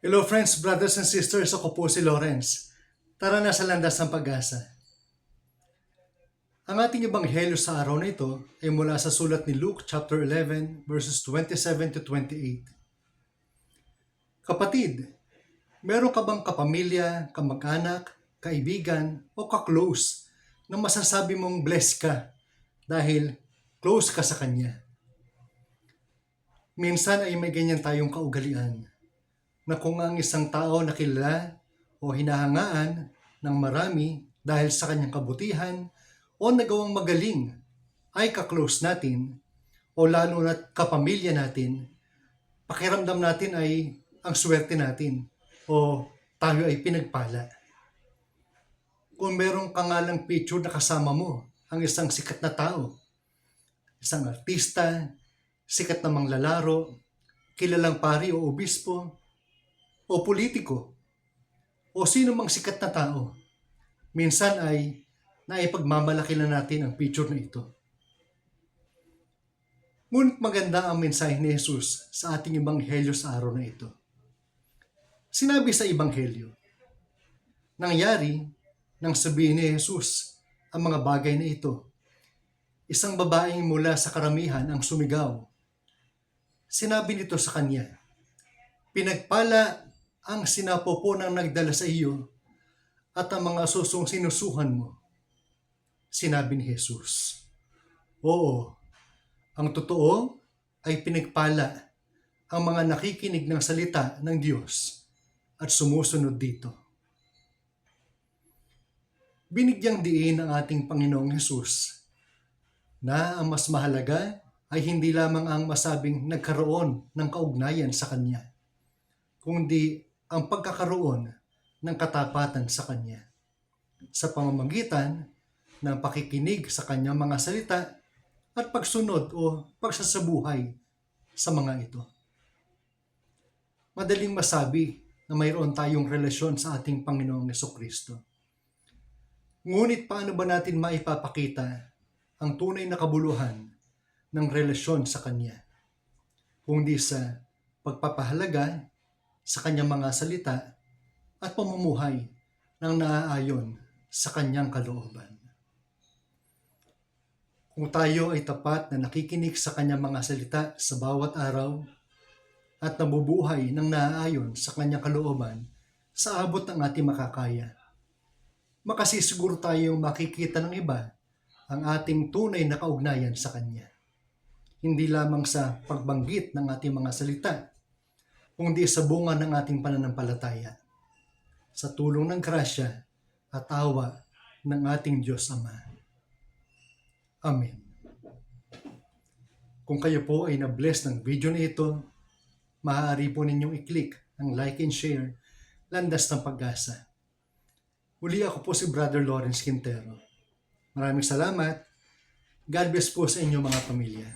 Hello friends, brothers and sisters, ako po si Lawrence. Tara na sa landas ng pag-asa. Ang ating ebanghelyo sa araw na ito ay mula sa sulat ni Luke chapter 11 verses 27 to 28. Kapatid, meron ka bang kapamilya, kamag-anak, kaibigan o ka-close na masasabi mong blessed ka dahil close ka sa kanya? Minsan ay may ganyan tayong kaugalian na kung ang isang tao na kilala o hinahangaan ng marami dahil sa kanyang kabutihan o nagawang magaling ay kaklose natin o lalo na kapamilya natin, pakiramdam natin ay ang swerte natin o tayo ay pinagpala. Kung meron ka lang picture na kasama mo, ang isang sikat na tao, isang artista, sikat na manglalaro, kilalang pari o obispo, o politiko, o sino mang sikat na tao, minsan ay naipagmamalaki na natin ang picture na ito. Ngunit maganda ang mensahe ni Jesus sa ating ebanghelyo sa araw na ito. Sinabi sa ebanghelyo, nangyari nang sabihin ni Jesus ang mga bagay na ito. Isang babaeng mula sa karamihan ang sumigaw. Sinabi nito sa kanya, Pinagpala ang sinapopo ng nagdala sa iyo at ang mga susong sinusuhan mo. Sinabi ni Jesus, Oo, ang totoo ay pinagpala ang mga nakikinig ng salita ng Diyos at sumusunod dito. Binigyang diin ng ating Panginoong Hesus na ang mas mahalaga ay hindi lamang ang masabing nagkaroon ng kaugnayan sa Kanya, kundi ang pagkakaroon ng katapatan sa Kanya sa pamamagitan ng pakikinig sa Kanyang mga salita at pagsunod o pagsasabuhay sa mga ito. Madaling masabi na mayroon tayong relasyon sa ating Panginoong Yeso Kristo. Ngunit paano ba natin maipapakita ang tunay na kabuluhan ng relasyon sa Kanya? Kundi sa pagpapahalaga sa kanyang mga salita at pamumuhay ng naaayon sa kanyang kalooban. Kung tayo ay tapat na nakikinig sa kanyang mga salita sa bawat araw at nabubuhay ng naaayon sa kanyang kalooban sa abot ng ating makakaya, makasisiguro tayong makikita ng iba ang ating tunay na kaugnayan sa Kanya. Hindi lamang sa pagbanggit ng ating mga salita, kundi sa bunga ng ating pananampalataya. Sa tulong ng grasya at awa ng ating Diyos Ama. Amen. Kung kayo po ay na-bless ng video na ito, maaari po ninyong i-click ang like and share Landas ng Pag-asa. Muli ako po si Brother Lawrence Quintero. Maraming salamat. God bless po sa inyong mga pamilya.